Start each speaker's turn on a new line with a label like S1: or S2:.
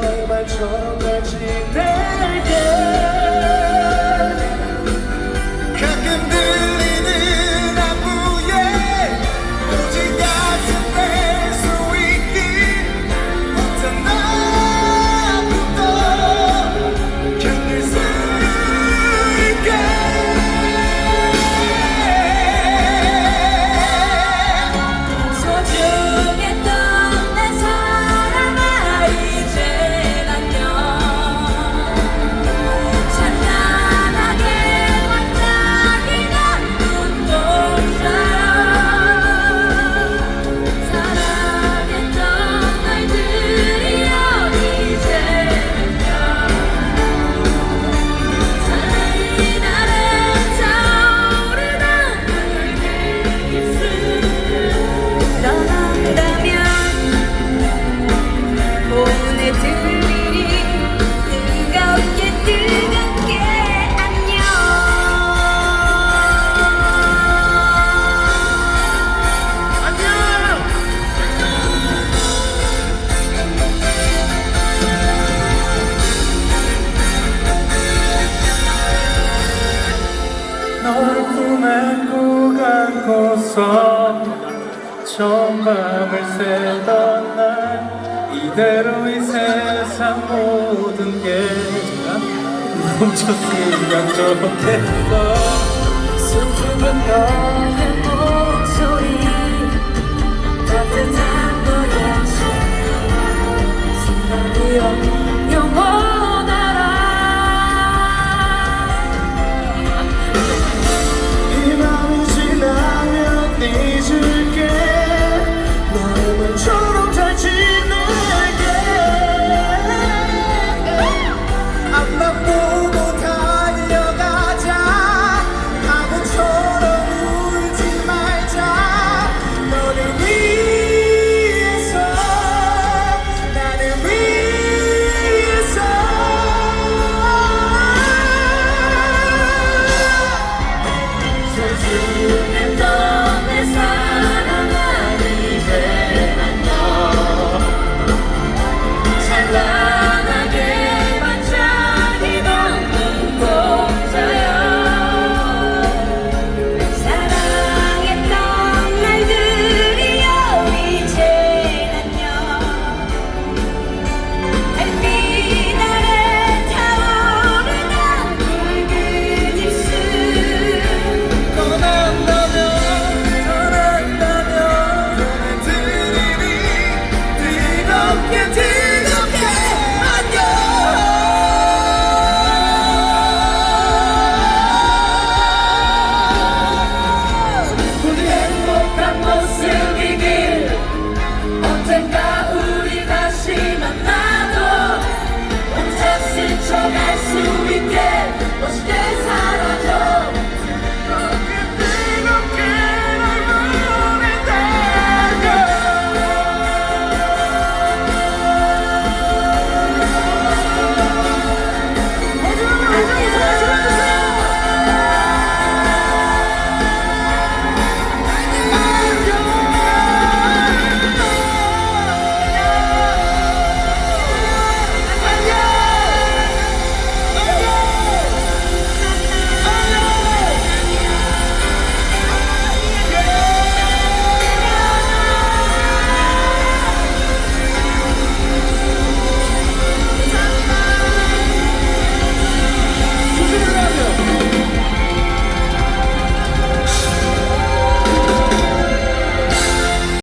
S1: 월말처럼 날 지낼게.
S2: 안고
S1: 안고서 처음 밤을 새던 날. 이대로 이 세상 모든 게 멈췄으면 좋겠어.
S2: 슬픔은 너